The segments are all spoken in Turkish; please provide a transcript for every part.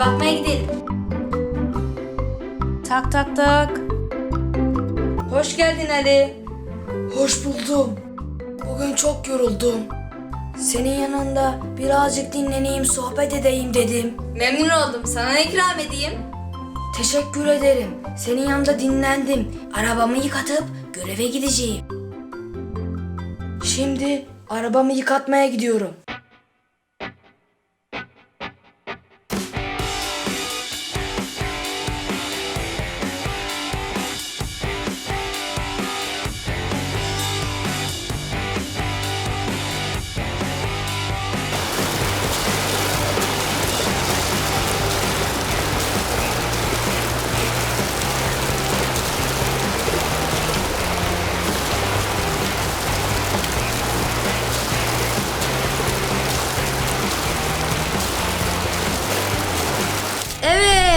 bakmaya gidelim. Tak tak tak. Hoş geldin Ali. Hoş buldum. Bugün çok yoruldum. Senin yanında birazcık dinleneyim, sohbet edeyim dedim. Memnun oldum. Sana ne ikram edeyim? Teşekkür ederim. Senin yanında dinlendim. Arabamı yıkatıp göreve gideceğim. Şimdi arabamı yıkatmaya gidiyorum.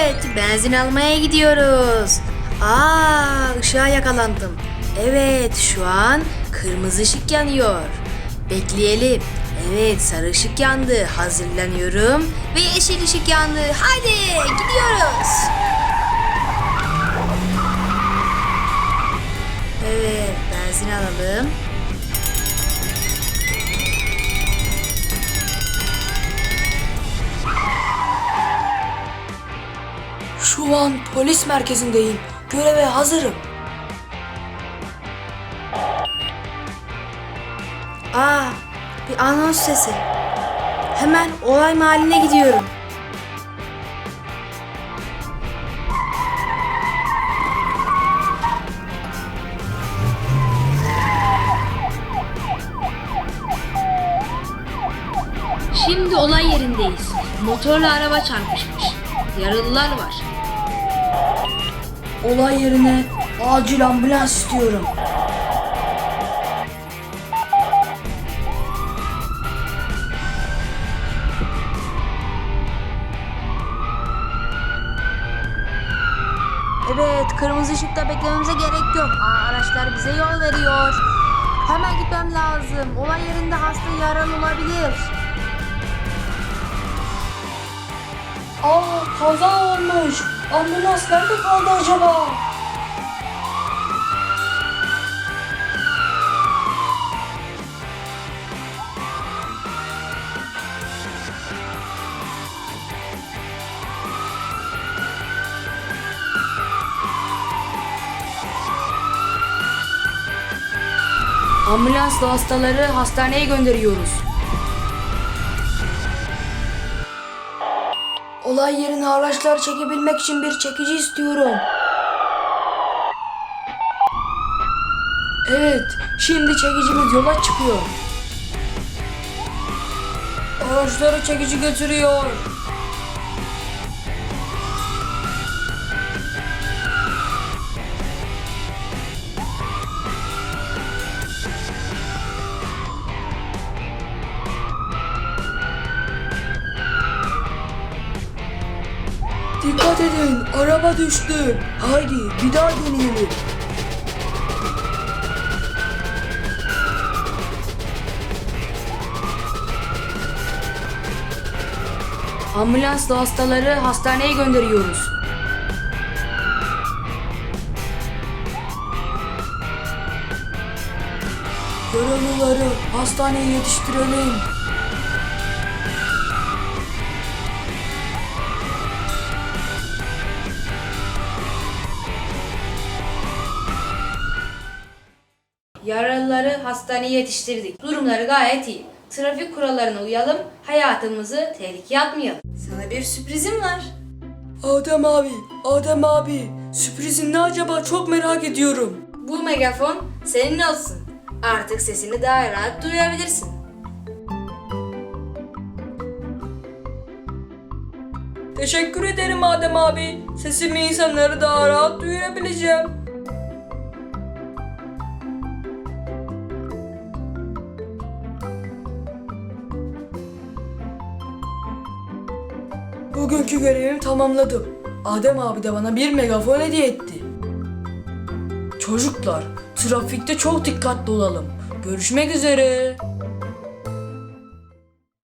Evet, benzin almaya gidiyoruz. Aa, ışığa yakalandım. Evet, şu an kırmızı ışık yanıyor. Bekleyelim. Evet, sarı ışık yandı. Hazırlanıyorum. Ve yeşil ışık yandı. Hadi, gidiyoruz. Evet, benzin alalım. Şu an polis merkezindeyim. Göreve hazırım. Aa, bir anons sesi. Hemen olay mahalline gidiyorum. Şimdi olay yerindeyiz. Motorla araba çarpışmış. Yaralılar var. Olay yerine acil ambulans istiyorum. Evet, kırmızı ışıkta beklememize gerek yok. Aa, araçlar bize yol veriyor. Hemen gitmem lazım. Olay yerinde hasta yaralı olabilir. Aa kaza olmuş. Ambulans nerede kaldı acaba? Ambulansla hastaları hastaneye gönderiyoruz. Olay yerine araçlar çekebilmek için bir çekici istiyorum. Evet, şimdi çekicimiz yola çıkıyor. Araçları çekici götürüyor. Dikkat edin, araba düştü. Haydi bir daha deneyelim. Ambulansla hastaları hastaneye gönderiyoruz. Yaralıları hastaneye yetiştirelim. Yaralıları hastaneye yetiştirdik. Durumları gayet iyi. Trafik kurallarına uyalım, hayatımızı tehlikeye atmayalım. Sana bir sürprizim var. Adem abi, Adem abi. Sürprizin ne acaba çok merak ediyorum. Bu megafon senin olsun. Artık sesini daha rahat duyabilirsin. Teşekkür ederim Adem abi. Sesimi insanları daha rahat duyurabileceğim. Bugünkü görevimi tamamladım. Adem abi de bana bir megafon hediye etti. Çocuklar, trafikte çok dikkatli olalım. Görüşmek üzere.